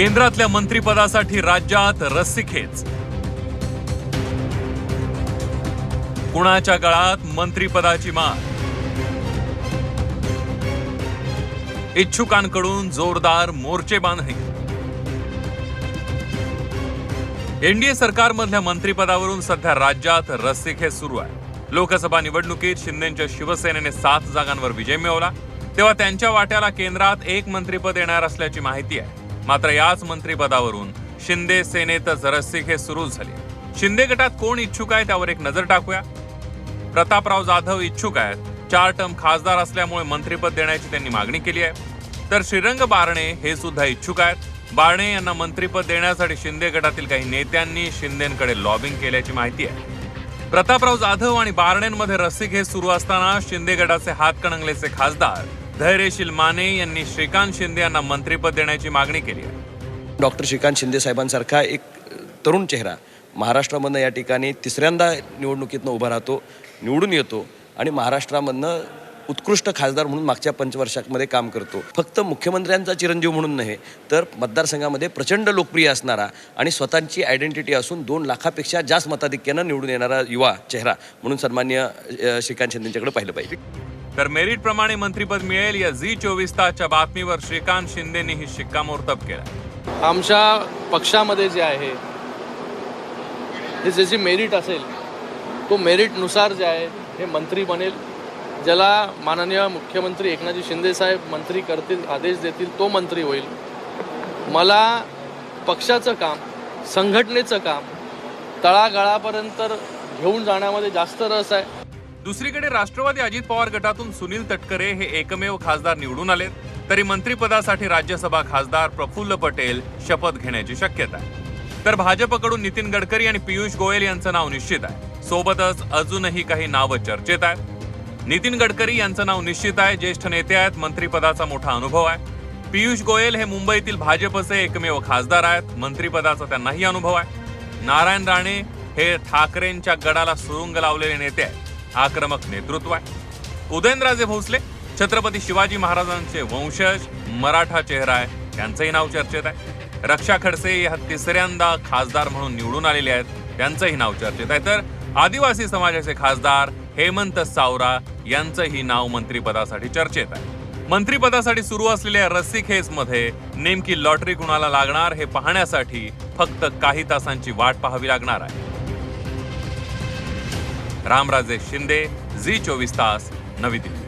केंद्रातल्या मंत्रिपदासाठी राज्यात रस्सीखेच. कुणाच्या गळात मंत्रिपदाची मार इच्छुकांकडून जोरदार मोर्चे बांधणी एनडीए सरकारमधल्या मंत्रिपदावरून सध्या राज्यात रस्सीखेच सुरू आहे. लोकसभा निवडणुकीत शिंदेच्या शिवसेनेने सात जागांवर विजय मिळवला. तेव्हा त्यांच्या वाट्याला केंद्रात एक मंत्रिपद येणार असल्याची माहिती आहे. मात्र याच मंत्रीपदावरून शिंदे सेनेतच हे सुरू झाले. शिंदे गटात कोण इच्छुक आहे त्यावर एक नजर टाकूया. प्रतापराव जाधव इच्छुक आहेत. चार टर्म खासदार असल्यामुळे मंत्रीपद देण्याची त्यांनी मागणी केली आहे. तर श्रीरंग बारणे हे सुद्धा इच्छुक आहेत. बारणे यांना मंत्रीपद देण्यासाठी शिंदे गटातील काही नेत्यांनी शिंदेकडे लॉबिंग केल्याची माहिती आहे. प्रतापराव जाधव आणि बारणेंमध्ये रस्सीखेच सुरू असताना शिंदे गटाचे हातकणंगलेचे खासदार धैर्यशील माने यांनी श्रीकांत शिंदे यांना मंत्रिपद देण्याची मागणी केली आहे. डॉक्टर श्रीकांत शिंदे साहेबांसारखा एक तरुण चेहरा महाराष्ट्रामधनं या ठिकाणी तिसऱ्यांदा निवडणुकीतनं उभा राहतो निवडून येतो आणि महाराष्ट्रामधनं उत्कृष्ट खासदार म्हणून मागच्या पंचवर्षामध्ये काम करतो. फक्त मुख्यमंत्र्यांचा चिरंजीव म्हणून नव्हे तर मतदारसंघामध्ये प्रचंड लोकप्रिय असणारा आणि स्वतःची आयडेंटिटी असून दोन लाखापेक्षा जास्त मताधिक्यानं निवडून येणारा युवा चेहरा म्हणून सन्मान्य श्रीकांत शिंदेंच्याकडे पाहिलं पाहिजे. तर मेरिटप्रमाणे मंत्रीपद मिळेल या झी चोवीस तासच्या बातमीवर श्रीकांत शिंदेनीही शिक्कामोर्तब केला. आमच्या पक्षामध्ये जे आहे हे ज्याची मेरिट असेल तो मेरिटनुसार जे आहे हे मंत्री बनेल ज्याला माननीय मुख्यमंत्री एकनाथजी शिंदे साहेब मंत्री करतील आदेश देतील तो मंत्री होईल. मला पक्षाचं काम संघटनेचं काम तळागाळापर्यंत घेऊन जाण्यामध्ये जास्त रस आहे. दुसरीकडे राष्ट्रवादी अजित पवार गटातून सुनील तटकरे हे एकमेव खासदार निवडून आलेत. तरी मंत्रिपदासाठी राज्यसभा खासदार प्रफुल्ल पटेल शपथ घेण्याची शक्यता आहे. तर भाजपकडून नितीन गडकरी आणि पियुष गोयल यांचं नाव निश्चित आहे. सोबतच अजूनही काही नावं चर्चेत आहेत. नितीन गडकरी यांचं नाव निश्चित आहे. ज्येष्ठ नेते आहेत. मंत्रिपदाचा मोठा अनुभव आहे. पियुष गोयल हे मुंबईतील भाजपचे एकमेव खासदार आहेत. मंत्रिपदाचा त्यांनाही अनुभव आहे. नारायण राणे हे ठाकरेंच्या गडाला सुरुंग लावलेले नेते आहेत. आक्रमक नेतृत्व आहे. उदयनराजे भोसले छत्रपती शिवाजी महाराजांचे वंशज मराठा चेहरा आहे त्यांचंही नाव चर्चेत आहे. रक्षा खडसे ह्या तिसऱ्यांदा खासदार म्हणून निवडून आलेले आहेत त्यांचंही नाव चर्चेत आहे. तर आदिवासी समाजाचे खासदार हेमंत सावरा यांचंही नाव मंत्रिपदासाठी चर्चेत आहे. मंत्रिपदासाठी सुरू असलेल्या रस्सीखेचमध्ये नेमकी लॉटरी कुणाला लागणार हे पाहण्यासाठी फक्त काही तासांची वाट पाहावी लागणार आहे. रामराजे शिंदे झी चोवीस तास नवी दिल्ली.